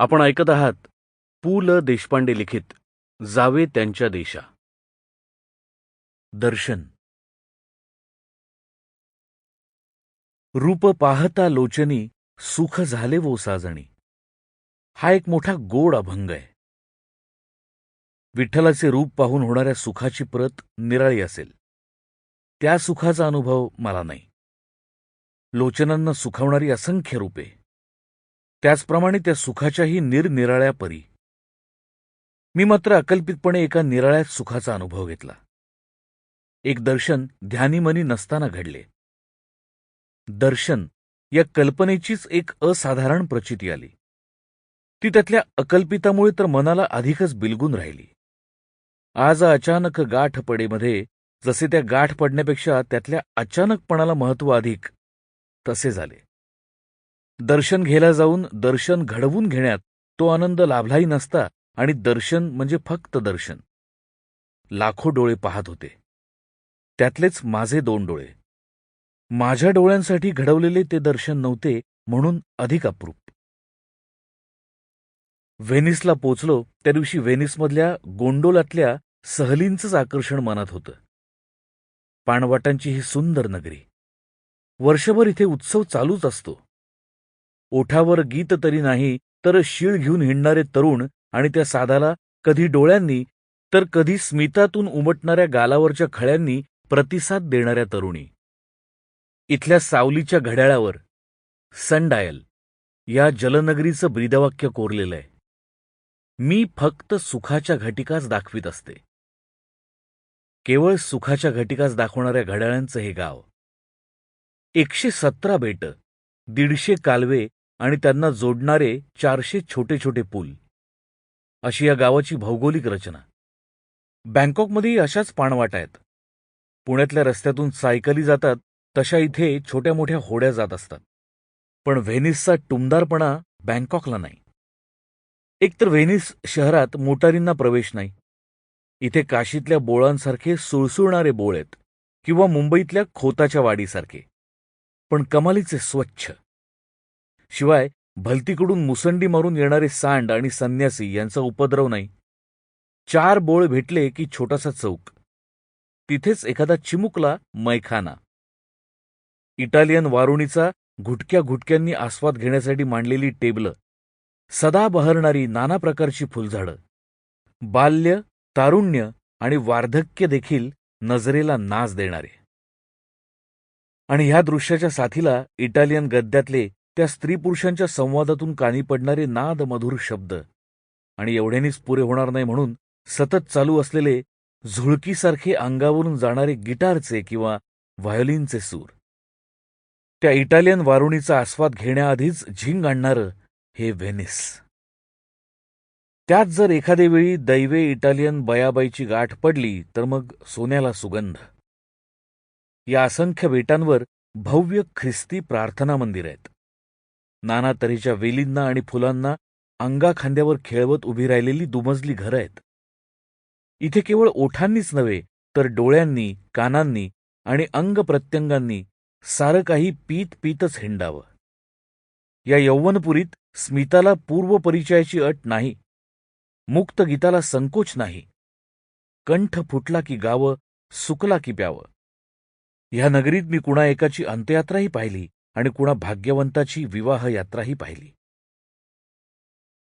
आपण ऐकत आहात पु. ल. देशपांडे लिखित जावे त्यांच्या देशा. दर्शन. रूप पाहता लोचनी सुख झाले वो साजणी. हा एक मोठा गोड अभंग आहे. विठ्ठलाचे रूप पाहून होणाऱ्या सुखाची प्रत निराळी असेल. त्या सुखाचा अनुभव मला नाही. लोचनांना सुखावणारी असंख्य रूपे. त्याचप्रमाणे त्या सुखाच्याही निरनिराळ्या परी मी मात्र अकल्पितपणे एका निराळ्या सुखाचा अनुभव घेतला. एक दर्शन ध्यानीमनी नसताना घडले. दर्शन या कल्पनेचीच एक असाधारण प्रचिती आली. ती त्यातल्या अकल्पितामुळे तर मनाला अधिकच बिलगून राहिली. आज अचानक गाठ पडेमध्ये जसे त्या गाठ पडण्यापेक्षा त्यातल्या अचानकपणाला महत्त्व अधिक तसे झाले. दर्शन घ्यायला जाऊन दर्शन घडवून घेण्यात तो आनंद लाभलाही नसता आणि दर्शन म्हणजे फक्त दर्शन. लाखो डोळे पाहत होते. त्यातलेच माझे दोन डोळे. माझ्या डोळ्यांसाठी घडवलेले ते दर्शन नव्हते म्हणून अधिक अप्रूप. व्हेनिसला पोचलो त्या दिवशी व्हेनिसमधल्या गोंडोलातल्या सहलींचंच आकर्षण मनात होतं. पाणवाटांची ही सुंदर नगरी. वर्षभर इथे उत्सव चालूच असतो. ओठावर गीत तरी नाही तर शीळ घेऊन हिंडणारे तरुण आणि त्या साधाला कधी डोळ्यांनी तर कधी स्मितातून उमटणाऱ्या गालावरच्या खळ्यांनी प्रतिसाद देणाऱ्या तरुणी. इथल्या सावलीच्या घड्याळावर सनडायल या जलनगरीचं ब्रीदवाक्य कोरलेलं आहे मी फक्त सुखाच्या घटिकाच दाखवित असते. केवळ सुखाच्या घटिकाच दाखवणाऱ्या घड्याळांचं हे गाव. एकशे सतरा बेट दीडशे कालवे आणि त्यांना जोडणारे चारशे छोटे छोटे पूल. अशी या गावाची भौगोलिक रचना. बँकॉकमध्येही अशाच पाणवाटा आहेत. पुण्यातल्या रस्त्यातून सायकली जातात तशा इथे छोट्या मोठ्या होड्या जात असतात. पण व्हेनिसचा टुमदारपणा बँकॉकला नाही. एकतर व्हेनिस शहरात मोटारींना प्रवेश नाही. इथे काशीतल्या बोळांसारखे सुळसुळणारे बोळ आहेत किंवा मुंबईतल्या खोताच्या वाडीसारखे. पण कमालीचे स्वच्छ. शिवाय भलतीकडून मुसंडी मारून येणारे सांड आणि संन्यासी यांचा उपद्रव नाही. चार बोळ भेटले की छोटासा चौक. तिथेच एखादा चिमुकला मैखाना. इटालियन वारुणीचा घुटक्या घुटक्यांनी आस्वाद घेण्यासाठी मांडलेली टेबलं. सदा बहरणारी नाना प्रकारची फुलझाडं. बाल्य तारुण्य आणि वार्धक्य देखील नजरेला नाच देणारे. आणि ह्या दृश्याच्या साथीला इटालियन गद्यातले त्या स्त्री पुरुषांच्या संवादातून कानी पडणारे नाद मधुर शब्द. आणि एवढ्यानेच पुरे होणार नाही म्हणून सतत चालू असलेले झुळकीसारखे अंगावरून जाणारे गिटारचे किंवा व्हायोलिनचे सूर. त्या इटालियन वारुणीचा आस्वाद घेण्याआधीच झिंग आणणारं हे व्हेनिस. त्यात जर एखादेवेळी वेळी दैवे इटालियन बयाबाईची गाठ पडली तर मग सोन्याला सुगंध. या असंख्य बेटांवर भव्य ख्रिस्ती प्रार्थना मंदिर आहेत. नाना तऱ्हेच्या वेलींना आणि फुलांना अंगाखांद्यावर खेळवत उभी राहिलेली दुमजली घरं आहेत. इथे केवळ ओठांनीच नव्हे तर डोळ्यांनी कानांनी आणि अंग प्रत्यंगांनी सारं काही पीत पीतच हिंडावं. या यौवनपुरीत स्मिताला पूर्वपरिचयाची अट नाही मुक्त गीताला संकोच नाही. कंठ फुटला की गावं सुकला की प्यावं. ह्या नगरीत मी कुणा एकाची अंत्ययात्राही पाहिली आणि कुणा भाग्यवंताची विवाह यात्राही पाहिली.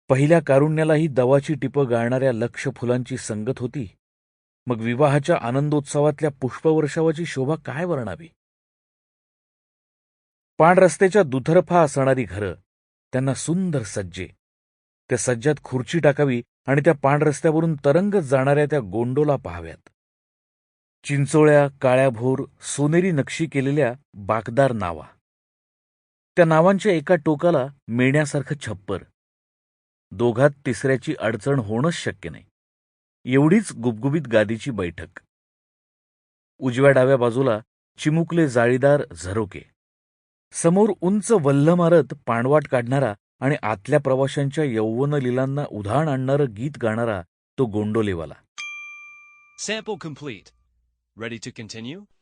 पहिल्या कारुण्यालाही दवाची टिपं गाळणाऱ्या लक्ष फुलांची संगत होती. मग विवाहाच्या आनंदोत्सवातल्या पुष्पवर्षावाची शोभा काय वर्णावी? पाणरस्त्याच्या दुथरफा असणारी घरं त्यांना सुंदर सज्जे. त्या सज्जात खुर्ची टाकावी आणि त्या पाणरस्त्यावरून तरंगत जाणाऱ्या त्या गोंडोला पाहाव्यात. चिंचोळ्या काळ्याभोर सोनेरी नक्षी केलेल्या बाकदार नावा. त्या नावांच्या एका टोकाला मेण्यासारखं छप्पर. दोघात तिसऱ्याची अडचण होणंच शक्य नाही. एवढीच गुबगुबीत गादीची बैठक. उजव्या डाव्या बाजूला चिमुकले जाळीदार झरोके. समोर उंच वल्ल मारत पाणवाट काढणारा आणि आतल्या प्रवाशांच्या यौवन लिलांना उधाण आणणारं गीत गाणारा तो गोंडोलेवाला. Sample complete. Ready to continue?